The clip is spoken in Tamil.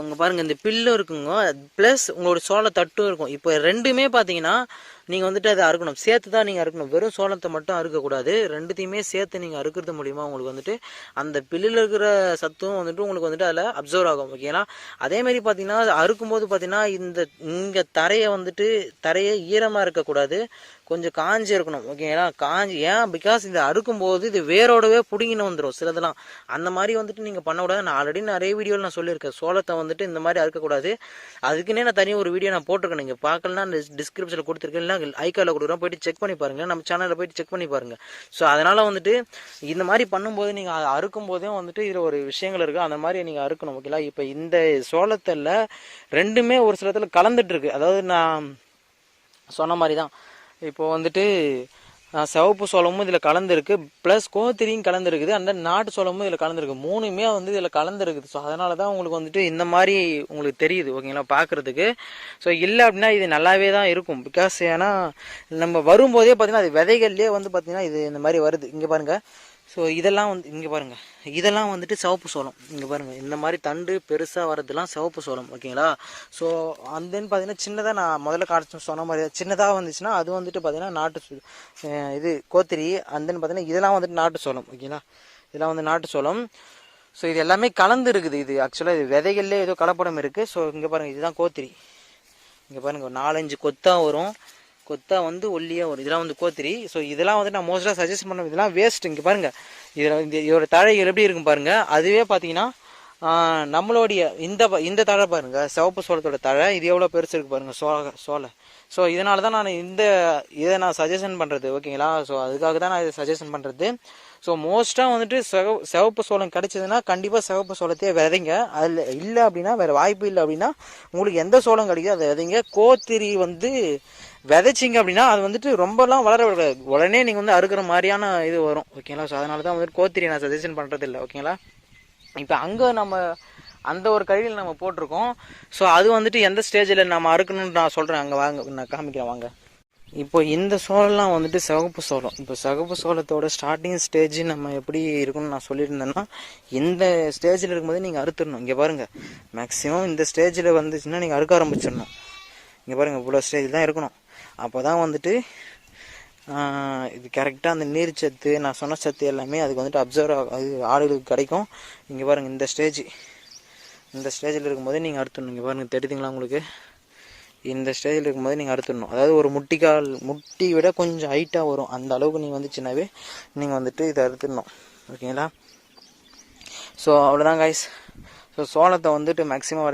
இப்போ இங்கே பாருங்கள் இந்த பில்லும் இருக்குங்க. ப்ளஸ் உங்களோட சோள தட்டும் இருக்கும். இப்போ ரெண்டுமே பார்த்தீங்கன்னா நீங்கள் வந்துட்டு அதை அறுக்கணும். சேர்த்து தான் நீங்கள் அறுக்கணும். வெறும் சோளத்தை மட்டும் அறுக்கக்கூடாது. ரெண்டுத்தையுமே சேர்த்து நீங்கள் அறுக்கிறது மூலிமா உங்களுக்கு வந்துட்டு அந்த பில்லில் இருக்கிற சத்தும் வந்துட்டு உங்களுக்கு வந்துட்டு அதில் அப்சர்வ் ஆகும். ஓகேங்களா அதேமாரி பார்த்தீங்கன்னா அறுக்கும்போது பார்த்தீங்கன்னா இந்த இங்கே தரையை வந்துட்டு தரையை ஈரமாக இருக்கக்கூடாது. கொஞ்சம் காஞ்சி இருக்கணும். ஓகேங்களா காஞ்சி. ஏன்? பிகாஸ் இந்த அறுக்கும்போது இது வேரோடவே பிடுங்கின்னு வந்துடும் சிலதெல்லாம். அந்த மாதிரி வந்துட்டு நீங்கள் பண்ணக்கூடாது. நான் ஆல்ரெடி நிறைய வீடியோவில் நான் சொல்லியிருக்கேன். சோளத்தை வந்துட்டு இந்த மாதிரி அறுக்கக்கூடாது. அதுக்குன்னே நான் தனியாக ஒரு வீடியோ நான் போட்டிருக்கேன். நீங்கள் பார்க்கலன்னா டிஸ்கிரிப்ஷனில் கொடுத்துருக்கேன். இல்லை ஐக்காவில் கொடுக்குறோம் போயிட்டு செக் பண்ணி பாருங்கள் நம்ம சேனலில் போயிட்டு செக் பண்ணி பாருங்கள் ஸோ அதனால் வந்துட்டு இந்த மாதிரி பண்ணும்போது நீங்கள் அறுக்கும் போதே வந்துட்டு இதில் ஒரு விஷயங்கள் இருக்குது அந்த மாதிரி நீங்கள் அறுக்கணும் ஓகேங்களா இப்போ இந்த சோளத்தில் ரெண்டுமே ஒரு சில இடத்துல கலந்துட்டு இருக்கு. அதாவது நான் சொன்ன மாதிரி தான். இப்போ வந்துட்டு சிவப்பு சோளமும் இதில் கலந்துருக்கு ப்ளஸ் கோத்திரியும் கலந்துருக்குது அந்த நாட்டு சோளமும் இதில் கலந்துருக்கு. மூணுமே வந்து இதில் கலந்துருக்குது. ஸோ அதனால தான் உங்களுக்கு வந்துட்டு இந்த மாதிரி உங்களுக்கு தெரியுது ஓகேங்களா பார்க்குறதுக்கு ஸோ இல்லை அப்படின்னா இது நல்லாவே தான் இருக்கும். பிகாஸ் ஏன்னா நம்ம வரும்போதே பார்த்தீங்கன்னா அது விதைகள்லேயே வந்து பார்த்தீங்கன்னா இது இந்த மாதிரி வருது. இங்கே பாருங்கள் ஸோ இதெல்லாம் வந்து இங்கே பாருங்கள் இதெல்லாம் வந்துட்டு சிவப்பு சோளம். இங்கே பாருங்கள் இந்த மாதிரி தண்டு பெருசாக வரதுலாம் சிவப்பு சோளம். ஓகேங்களா? ஸோ அந்தன்னு பார்த்தீங்கன்னா சின்னதாக நான் முதல்ல காட்சி சொன்ன மாதிரி சின்னதாக வந்துச்சுன்னா அது வந்துட்டு பார்த்தீங்கன்னா நாட்டு இது கோத்திரி அந்தன்னு பார்த்தீங்கன்னா இதெல்லாம் வந்துட்டு நாட்டு சோளம். ஓகேங்களா? இதெல்லாம் வந்து நாட்டு சோளம். ஸோ இது எல்லாமே கலந்து இருக்குது இது. ஆக்சுவலாக இது விதைகள்லேயே ஏதோ கலப்படம் இருக்குது ஸோ இங்கே பாருங்கள் இதுதான் கோத்திரி. இங்கே பாருங்கள் ஒரு நாலஞ்சு கொத்தாக வரும். கொத்தா வந்து ஒல்லியாக வரும். இதெல்லாம் வந்து கோத்திரி. ஸோ இதெல்லாம் வந்து நான் மோஸ்ட்டாக சஜஸ்ட் பண்ண இதெல்லாம் வேஸ்ட் இங்கே பாருங்கள் இதில் இந்த இதோட தழைகள் எப்படி இருக்கும் பாருங்கள் அதுவே பார்த்தீங்கன்னா நம்மளுடைய இந்த ப- இந்த தழை பாருங்கள் சிவப்பு சோளத்தோட தழை. இது எவ்வளோ பெருசு இருக்கு பாருங்கள் சோள சோளை. ஸோ இதனால தான் நான் இந்த இதை நான் சஜஷன் பண்ணுறது ஓகேங்களா? ஸோ அதுக்காக தான் நான் இதை சஜஷன் பண்ணுறது ஸோ மோஸ்ட்டாக வந்துட்டு சிவ சிவப்பு சோளம் கிடைச்சதுன்னா கண்டிப்பாக சிவப்பு சோளத்தையே விதைங்க. அதில் இல்லை அப்படின்னா வேறு வாய்ப்பு இல்லை அப்படின்னா உங்களுக்கு எந்த சோளம் கிடைக்குதோ அதை விதைங்க. கோத்திரி வந்து விதைச்சிங்க அப்படின்னா அது வந்துட்டு ரொம்பலாம் வளர உடனே நீங்கள் வந்து அறுக்கிற மாதிரியான இது வரும். ஓகேங்களா? ஸோ அதனால தான் வந்துட்டு கோத்திரி நான் சஜஷன் பண்ணுறது இல்லை ஓகேங்களா? இப்போ அங்கே நம்ம அந்த ஒரு கழிவில் நம்ம போட்டிருக்கோம். ஸோ அது வந்துட்டு எந்த ஸ்டேஜில் நம்ம அறுக்கணும்னு நான் சொல்கிறேன் அங்கே வாங்க நான் காமிக்கிறேன் வாங்க. இப்போ இந்த சோளம்லாம் வந்துட்டு சிவப்பு சோளம். இப்போ சிவப்பு சோளத்தோட ஸ்டார்டிங் ஸ்டேஜ் நம்ம எப்படி இருக்கும்னு நான் சொல்லியிருந்தேன்னா இந்த ஸ்டேஜில் இருக்கும்போது நீங்கள் அறுத்துடணும். இங்கே பாருங்கள் மேக்ஸிமம் இந்த ஸ்டேஜில் வந்துச்சுன்னா நீங்கள் அறுக்க ஆரம்பிச்சிடணும். இங்கே பாருங்கள் இவ்வளோ ஸ்டேஜ் தான் இருக்கணும். அப்போ தான் வந்துட்டு இது கரெக்டாக அந்த நீர் சத்து நான் சொன்ன சத்து எல்லாமே அதுக்கு வந்துட்டு அப்சர்வ் அது ஆடுகளுக்கு கிடைக்கும். இங்கே பாருங்கள் இந்த ஸ்டேஜ் இந்த ஸ்டேஜில் இருக்கும்போது நீங்கள் அறுத்துடணும். இங்கே பாருங்கள் தெரியுதுங்களா உங்களுக்கு? இந்த ஸ்டேஜில் இருக்கும்போது நீங்கள் அறுத்துடணும். அதாவது ஒரு முட்டிக்கால் முட்டி விட கொஞ்சம் ஹைட்டாக வரும். அந்த அளவுக்கு நீங்கள் வந்துச்சுனாவே நீங்கள் வந்துட்டு இதை அறுத்துடணும். ஓகேங்களா? ஸோ அவ்வளோதான் காய்ஸ் ஸோ சோளத்தை வந்துட்டு மேக்ஸிமம்